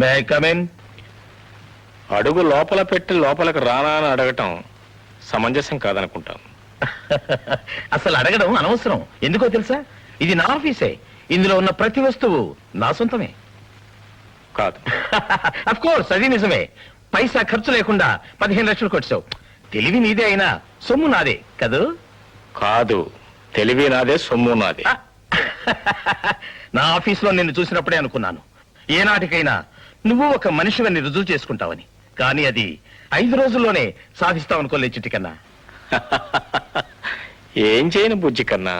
May come in అడుగు లోపల పెట్టి లోపలికి రానా అని అడగటం సమంజసం కాదనుకుంటాను. అసలు అడగడం అనవసరం. ఎందుకో తెలుసా? ఇది నా ఆఫీసే. ఇందులో ఉన్న ప్రతి వస్తువు నా సొంతమే. కాదు. అఫ్ కోర్స్ అది నిజమే. పైసా ఖర్చు లేకుండా పదిహేను లక్షలు కొట్టావు. తెలివి నీదే అయినా సొమ్ము నాదే కదూ? కాదు. తెలివి నాదే సొమ్ము నాదే. నా ఆఫీసులో నిన్ను చూసినప్పుడే అనుకున్నాను. ఏనాటికైనా నువ్వు ఒక మనిషివని రుజువు చేసుకుంటావని. కానీ అది ఐదు రోజుల్లోనే సాధిస్తావు అనుకోలే చిట్టి కన్నా ఏం చేయను బుజ్జి కన్నా.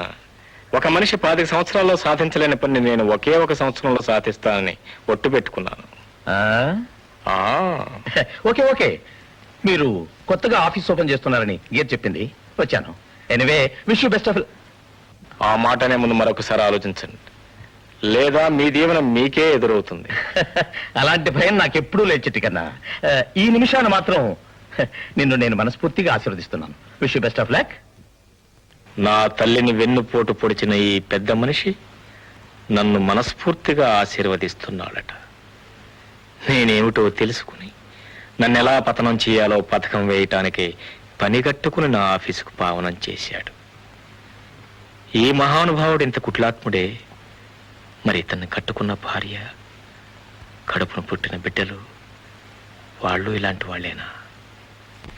ఒక మనిషి పాతిక సంవత్సరాల్లో సాధించలేని పని నేను ఒకే ఒక సంవత్సరంలో సాధిస్తానని ఒట్టు పెట్టుకున్నాను. ఆ? ఆ. Okay okay. మీరు కొత్తగా ఆఫీస్ ఓపెన్ చేస్తున్నారని గీర్ చెప్పింది. వచ్చాను. Anyway wish you best of ఆ మాటనే ముందు మరొకసారి ఆలోచించండి. లేదా మీ దీవెన మీకే ఎదురవుతుంది. అలాంటి భయం నాకెప్పుడూ లేదు చిట్టి కన్నా ఈ నిమిషాన మాత్రం నిన్ను నేను మనస్ఫూర్తిగా ఆశీర్వదిస్తున్నాను. Wish you best of luck నా తల్లిని వెన్నుపోటు పొడిచిన ఈ పెద్ద మనిషి నన్ను మనస్ఫూర్తిగా ఆశీర్వదిస్తున్నాడట. నేనేమిటో తెలుసుకుని నన్ను ఎలా పతనం చేయాలో పథకం వేయటానికి పనిగట్టుకుని నా ఆఫీసుకు పావనం చేశాడు. ఈ మహానుభావుడు ఇంత కుట్లాత్ముడే. మరి ఇతన్ని కట్టుకున్న భార్య కడుపున పుట్టిన బిడ్డలు వాళ్ళు ఇలాంటి వాళ్ళేనా?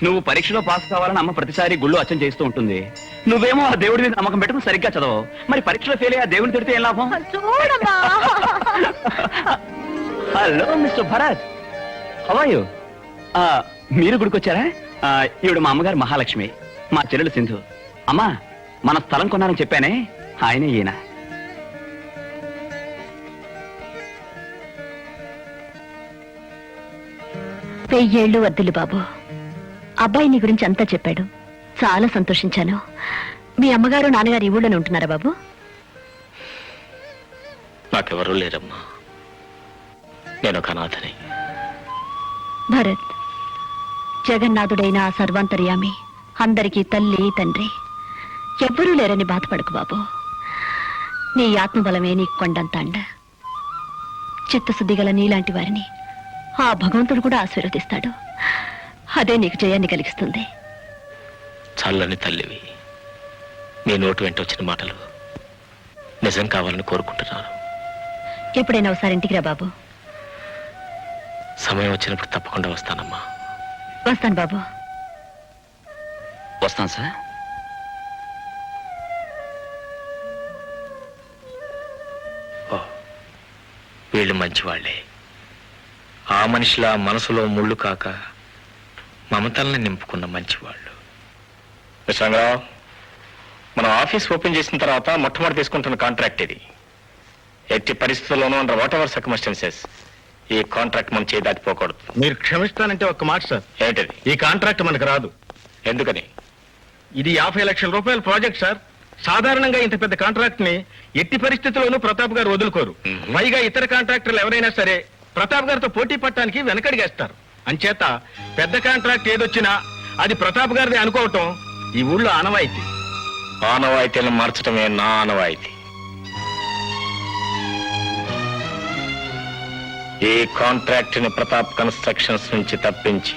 నువ్వు పరీక్షలో పాస్ కావాలని అమ్మ ప్రతిసారి గుళ్ళు అచ్చం చేస్తూ ఉంటుంది. నువ్వేమో ఆ దేవుడి మీద నమ్మకం పెట్టుకుని సరిగ్గా చదవవు. మరి పరీక్షలో ఫెయిల్ అయ్యి ఆ దేవుడిని తిడితే ఏం లాభం? చూడమ్మా. Hello mister Bharat. హవాయు మీరు గుడికొచ్చారా? ఆ, ఈవిడ మా అమ్మగారు మహాలక్ష్మి మా చెల్లెలు సింధు. అమ్మా మన స్థలం కొన్నారని చెప్పానే ఆయనే ఈయన. వెయ్యేళ్ళు వద్దులు బాబు. అబ్బాయి నీ గురించి అంతా చెప్పాడు. చాలా సంతోషించాను. మీ అమ్మగారు నాన్నగారు ఈ ఊళ్ళోనే ఉంటున్నారా బాబు? నాకెవరూ లేరమ్మా. నేను ఒక అనాథని. భరత్ జగన్నాథుడైన ఆ సర్వాంతర్యామి అందరికీ తల్లి తండ్రి. ఎవ్వరూ లేరని బాధపడకు బాబు. నీ ఆత్మబలమే నీకు కొండంత అండ చిత్తశుద్ధి గల నీలాంటి వారిని ఆ భగవంతుడు కూడా ఆశీర్వదిస్తాడు. అదే నీకు జయాన్ని కలిగిస్తుంది. చల్లని తల్లివి మీ నోటు వెంట వచ్చిన మాటలు నిజం కావాలని కోరుకుంటున్నాను. ఎప్పుడైనా ఒకసారి ఇంటికి రా బాబు. సమయం వచ్చినప్పుడు తప్పకుండా వస్తానమ్మా. వస్తాను బాబు. వస్తాను సార్. వీళ్ళు మంచివాళ్ళే ఆ మనిషిలా మనసులో ముళ్ళు కాక మమతల్ని నింపుకున్న మంచివాళ్ళు. విశ్వంగరావు మనం ఆఫీస్ ఓపెన్ చేసిన తర్వాత మొట్టమొదటి తీసుకుంటున్న కాంట్రాక్ట్ ఇది. ఎట్టి పరిస్థితుల్లోనూ అండర్ వాట్ ఎవర్ సర్కమస్టెన్సెస్ ఈ కాంట్రాక్ట్ మనం చేయి దాటిపోకూడదు మీరు క్షమిస్తానంటే ఒక మాట సార్. ఏంటది ఈ కాంట్రాక్ట్ మనకు రాదు. ఎందుకని? ఇది యాభై లక్షల రూపాయల ప్రాజెక్ట్ సార్. సాధారణంగా ఇంత పెద్ద కాంట్రాక్ట్ని ఎట్టి పరిస్థితుల్లోనూ ప్రతాప్ గారు వదులుకోరు. పైగా ఇతర కాంట్రాక్టర్లు ఎవరైనా సరే ప్రతాప్ గారితో పోటీ పట్టడానికి వెనకడిగేస్తారు అంచేత పెద్ద కాంట్రాక్ట్ ఏదొచ్చినా అది ప్రతాప్ గారిది అనుకోవటం ఈ ఊళ్ళో ఆనవాయితీ. ఆనవాయితీలను మార్చడమే నా ఆనవాయితీ. ఈ కాంట్రాక్ట్ని ప్రతాప్ కన్స్ట్రక్షన్స్ నుంచి తప్పించి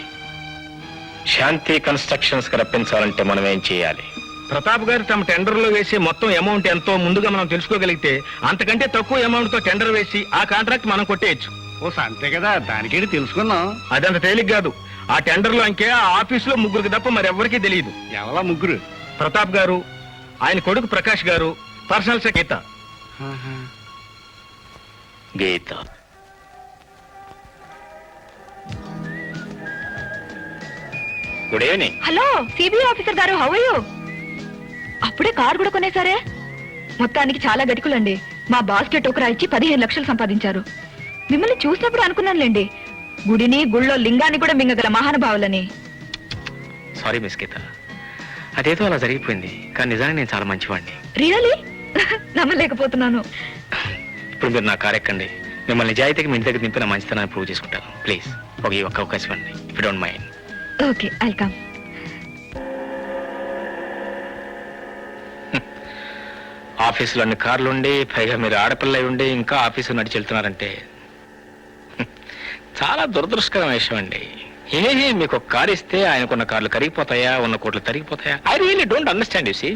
శాంతి కన్స్ట్రక్షన్స్కి రప్పించాలంటే మనం ఏం చేయాలి? ప్రతాప్ గారు తమ టెండర్లో వేసే మొత్తం అమౌంట్ ఎంతో ముందుగా మనం తెలుసుకోగలిగితే అంతకంటే తక్కువ అమౌంట్తో టెండర్ వేసి ఆ కాంట్రాక్ట్ మనం కొట్టేయచ్చు. ఓ అంతే కదా దానికేది తెలుసుకుందాం. అదంత తేలిక కాదు. ఆ టెండర్లో అంకే ఆ ఆఫీసులో ముగ్గురికి తప్ప మరెవ్వరికీ తెలియదు. ఎవరా ముగ్గురు? ప్రతాప్ గారు ఆయన కొడుకు Prakash garu personal secretary Geeta. Good evening hello CBI officer garu how you అప్పుడే కార్ కూడా కొనేసారే మొత్తానికి చాలా గటికులండి మా బాస్కెట్ టోకరా ఇచ్చి పదిహేను లక్షలు సంపాదించారు. మిమ్మల్ని చూసినప్పుడు అనుకున్నానులేండి. గుడిని గుళ్ళో లింగాన్ని కూడా మింగగల మహానుభావులని. సారీ మిస్ గీత అదేదో అలా జరిగిపోయింది కానీ నిజానికి నేను చాలా మంచివాడిని రియలీ నమ్మలేకపోతున్నాను. ఇప్పుడు మీరు నా కారు ఎక్కండి. మిమ్మల్ని నిజాయితీకి మీ ఇంటి దగ్గర నింపి నా మంచితనాన్ని ప్రూవ్ చేసుకుంటాను. ప్లీజ్ ఒక ఈ ఒక్క అవకాశం అండి if don't mind okay welcome ఆఫీసులో అన్ని కార్లు ఉండి పైగా మీరు ఆడపిల్ల ఉండి ఇంకా ఆఫీసు నడిచి వెళ్తున్నారంటే చాలా దురదృష్టకరమైన విషయం అండి. ఏ మీకు ఒక కారు ఇస్తే ఆయనకున్న కార్లు కరిగిపోతాయా? ఉన్న కోట్లు తరిగిపోతాయా? I really don't understand you see.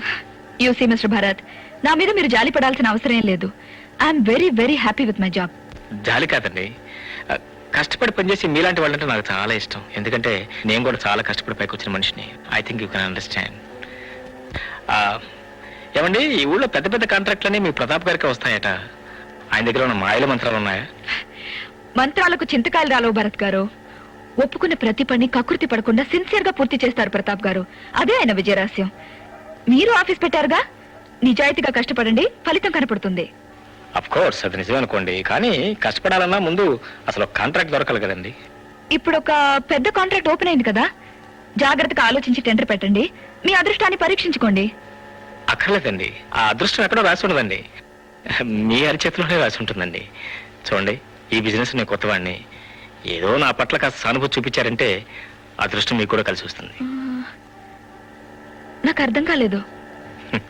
You see mister Bharat నా మీద మీరు జాలి పడాల్సిన అవసరం ఏం లేదు. I'm very very happy with my job. జాలి కాదండి. కష్టపడి పనిచేసి మీలాంటి వాళ్ళంటే నాకు చాలా ఇష్టం. ఎందుకంటే నేను కూడా చాలా కష్టపడి పైకి వచ్చిన మనిషిని. I think you can understand. ఏమండి ఈ ఊళ్ళో పెద్ద పెద్ద కాంట్రాక్ట్లన్నీ మీ ప్రతాప్ గారికి వస్తాయట. ఆయన దగ్గర ఉన్న మాయల మంత్రాలు ఉన్నాయా? మంత్రాలకు చింతకాయలు రాలవు భరత్ గారు. ఒప్పుకున్న ప్రతి పని కకృతి పడకుండా సిన్సియర్గా పూర్తి చేస్తారు ప్రతాప్ గారు. అదే ఆయన విజయరహస్యం. మీరు ఆఫీస్ పెట్టారుగా? నిజాయితీగా కష్టపడండి ఫలితం కనపడుతుంది. అఫ్ కోర్స్ అది నిజమే అనుకోండి. కానీ కష్టపడాలన్నా ముందు అసలు కాంట్రాక్ట్ దొరకాలి కదండి. ఇప్పుడు ఒక పెద్ద కాంట్రాక్ట్ ఓపెన్ అయింది కదా? జాగ్రత్తగా ఆలోచించి టెండర్ పెట్టండి. మీ అదృష్టాన్ని పరీక్షించుకోండి. అక్కర్లేదండి. ఆ అదృష్టం ఎక్కడో రాసి ఉండదండి. మీ అరిచేతిలోనే రాసి ఉంటుందండి. చూడండి. ఈ బిజినెస్ నేను కొత్తవాడిని. ఏదో నా పట్ల కాస్త సానుభూతి చూపించారంటే అదృష్టం మీకు కూడా కలిసి వస్తుంది. నాకు అర్థం కాలేదు.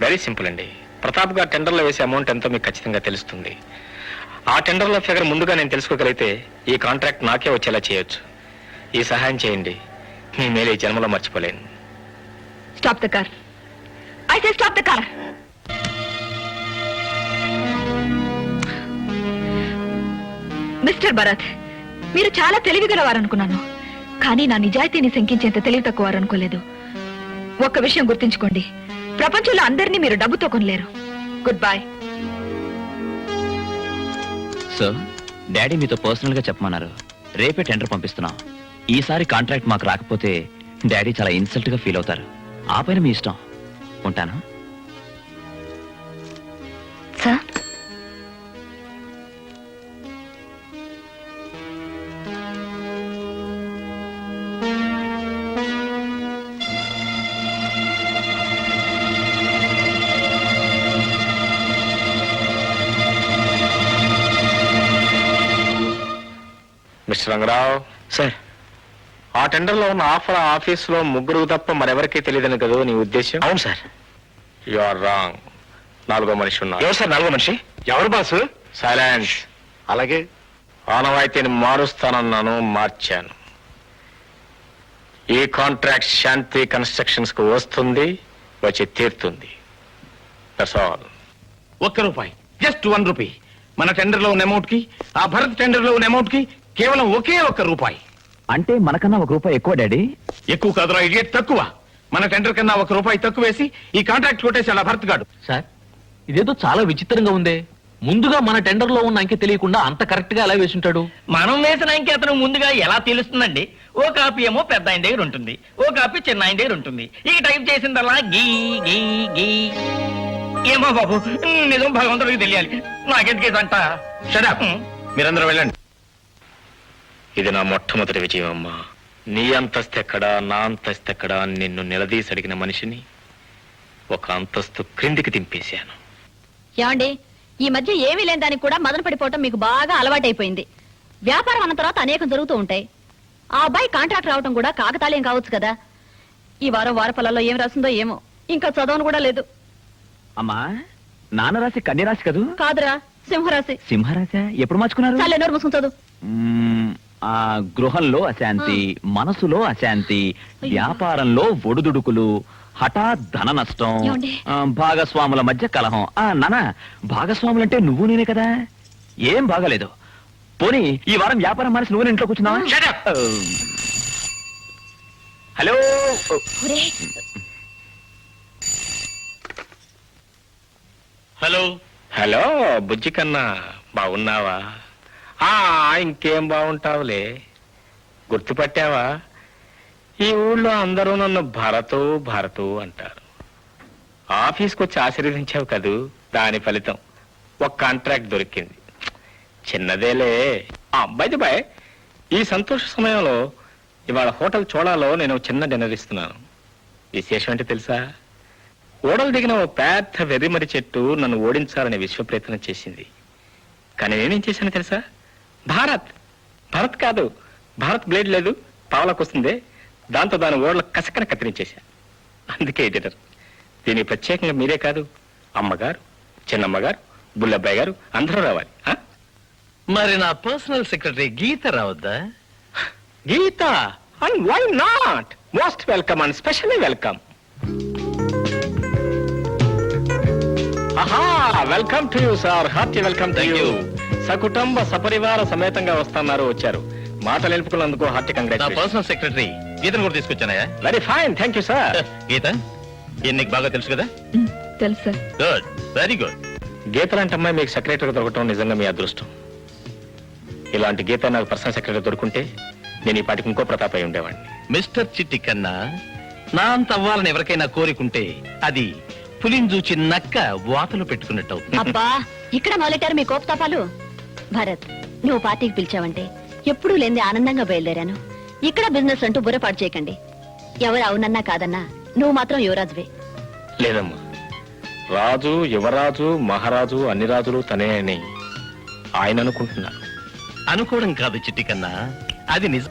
వెరీ సింపుల్ అండి. ప్రతాప్ గారు టెండర్లో వేసే అమౌంట్ ఎంతో మీకు ఖచ్చితంగా తెలుస్తుంది. ఆ టెండర్లో ఫిగర్ ముందుగా నేను తెలుసుకోగలిగితే ఈ కాంట్రాక్ట్ నాకే వచ్చేలా చేయొచ్చు. ఈ సహాయం చేయండి. మీ మేలు ఈ జన్మలో మర్చిపోలేను. Stop the car I say stop the car mister Bharat మీరు చాలా తెలివిగలవారనుకున్నాను. కానీ నా నిజాయితీని శంకించేంత తెలివి తక్కువారనుకోలేదు ఒక్క విషయం గుర్తుంచుకోండి. ప్రపంచంలో అందరినీ మీరు డబ్బుతో కొనలేరు. గుడ్ బాయ్ సో డాడీ మీతో పర్సనల్గా చెప్పమన్నారు. రేపే టెండర్ పంపిస్తున్నాం. ఈసారి కాంట్రాక్ట్ మాకు రాకపోతే డాడీ చాలా ఇన్సల్ట్గా ఫీల్ అవుతారు. ఆ పైన మీ ఇష్టం. ఉంటాను. మిస్టర్ రంగరావు. సార్. ఆ టెండర్లో ఉన్న ఆఫర్ ఆఫీసులో ముగ్గురు తప్ప మరెవరికీ తెలియదని కదా నీ ఉద్దేశం అవును సార్. యు ఆర్ రాంగ్ నాలుగో మనిషి ఉన్నారు ఎవరు సార్ నాలుగో మనిషి? ఎవరు బాసు? సైలెన్స్ అలాగే. ఆనవాయితీని మారుస్తానన్నాను మార్చాను. ఈ కాంట్రాక్ట్ శాంతి కన్స్ట్రక్షన్స్కు వస్తుంది వచ్చి తీరుతుంది. దట్స్ ఆల్ ఒక్క రూపాయి. Just one rupee. మన టెండర్లో ఉన్న అమౌంట్కి ఆ భరత్ టెండర్లో ఉన్న అమౌంట్కి కేవలం ఒకే ఒక్క రూపాయి. అంటే మనకన్నా ఒక రూపాయి ఎక్కువ డాడీ. ఎక్కువ కాదురా ఇడియట్ తక్కువ. మన టెండర్ కన్నా ఒక రూపాయి తక్కువ వేసి ఈ కాంట్రాక్ట్ కొట్టేసి అలా భరత్ గాడు. సార్ ఇదేదో చాలా విచిత్రంగా ఉందే. ముందుగా మన టెండర్లో ఉన్న అంకె తెలియకుండా అంత కరెక్ట్గా ఎలా వేసుంటాడు? మనం వేసిన అంకె అతను ముందుగా ఎలా తెలుస్తుందండి? ఓ కాపీ ఏమో పెద్ద ఆయన దగ్గర ఉంటుంది. ఓ కాపీ చిన్న ఆయన దగ్గర ఉంటుంది. ఈ టైప్ చేసిందల్లా గీ గీ గీ. ఏమో బాబు నిజం భగవంతుడికి తెలియాలి. నాకెందుకు అంట షడప్ మీరందరూ వెళ్ళండి. ఇది నా మొట్టమొదటి విజయం అమ్మా. నీ అంతస్తు ఎక్కడా నా అంతస్తు ఎక్కడా అని నిన్ను నిలదీసి అడిగిన మనిషిని ఒక అంతస్తు క్రిందికి దింపేశాను. ఏమండి ఈ మధ్య ఏమీ లేని దానికి కూడా మదన పడిపోవటం మీకు బాగా అలవాటైపోయింది. వ్యాపారం అన్న తర్వాత అనేకం జరుగుతూ ఉంటాయి. ఆ అబ్బాయి కాంట్రాక్ట్ రావటం కూడా కాకతాళీయం కావచ్చు కదా. ఈ వారం వారఫలాల్లో ఏం రాసిందో ఏమో. ఇంకా చదవను కూడా లేదు. అమ్మా నాన్న రాసి కన్య రాసి కదూ? కాదురా సింహరాశి. సింహరాశ? ఎప్పుడు మార్చుకున్నారు? చాలే నోరు మూసుకుని చదువు. మ్మ్, ఆ గృహంలో అశాంతి మనసులో అశాంతి వ్యాపారంలో ఒడుదుడుకులు హఠాత్ ధన నష్టం ఏమండి? ఆ, భాగస్వాముల మధ్య కలహం. ఆ నాన్న భాగస్వాములంటే నువ్వు నేనే కదా? ఏం బాగాలేదు. పోనీ ఈ వారం వ్యాపారం మానేసి నువ్వు ఇంట్లో కూర్చున్నావా? Shut up. ఆ, హలో హలో హలో బుజ్జి కన్నా బాగున్నావా? ఆ ఇంకేం బాగుంటావులే. గుర్తుపట్టావా? ఈ ఊళ్ళో అందరూ నన్ను భరతు భరతు అంటారు. ఆఫీస్కి వచ్చి ఆశీర్వదించావు కదూ? దాని ఫలితం. ఒక కాంట్రాక్ట్ దొరికింది. చిన్నదేలే. అబ్బాయి బాయ్ ఈ సంతోష సమయంలో ఇవాళ హోటల్ చోళాలో నేను చిన్న డిన్నర్ ఇస్తున్నాను. విశేషం ఏంటి తెలుసా? ఓడలు దిగిన ఓ పెద్ద వెర్రిమరి చెట్టు నన్ను ఓడించాలనే విశ్వ ప్రయత్నం చేసింది. కానీ నేనేం చేశాను తెలుసా? భారత్. భారత్ కాదు భారత్ బ్లేడ్ లేదు పావలకు వస్తుంది. దాంతో దాని ఓడల కసకన కత్తిరించేశా. అందుకే ఎడిటర్ దీనికి ప్రత్యేకంగా మీరే కాదు అమ్మగారు చిన్నమ్మగారు బుల్లబ్బాయి గారు అందరూ రావాలి? మరి నా personal secretary Gita రావద్దా? Geeta and why not most welcome and specially welcome ఆహా welcome to you sir hearty welcome Thank you. సకుటుంబ సపరివార సమేతంగా వస్తున్నారు వచ్చారు. మాటలు నిలుపుకున్నందుకు హార్టీ నా పర్సనల్ సెక్రటరీ గీతను కూడా తీసుకొచ్చానయా very fine thank you sir. Geeta ఈయన నీకు బాగా తెలుసు కదా? ఉమ్, తెలుసు sir. Good very good. Geeta లాంటి అమ్మాయి మీకు సెక్రటరీ దొరకటం నిజంగా మీ అదృష్టం. ఇలాంటి గీత నాకు పర్సనల్ సెక్రటరీ దొరుకుంటే నేను ఈ పాటికి ఇంకో ప్రతాప్ అయి ఉండేవాడిని. మిస్టర్ చిట్టి కన్నా నా అంత అవ్వాలని ఎవరికైనా కోరికుంటే అది పులిని చూచి నక్క వాతలు పెట్టుకున్నట్టు అవుతుంది. అబ్బా ఇక్కడ మొదలెట్టారు మీ కోపతాపాలు? భరత్ నువ్వు పార్టీకి పిలిచావంటే ఎప్పుడూ లేని ఆనందంగా బయలుదేరాను. ఇక్కడ బిజినెస్ అంటూ బుర్రపాటు చేయకండి. ఎవరు అవునన్నా కాదన్నా నువ్వు మాత్రం యువరాజువే. లేదమ్మా. రాజు యువరాజు మహారాజు అన్ని రాజులు తనే అని ఆయన అనుకుంటున్నారు అనుకోవడం కాదు చిట్టి కన్నా. అది నిజం.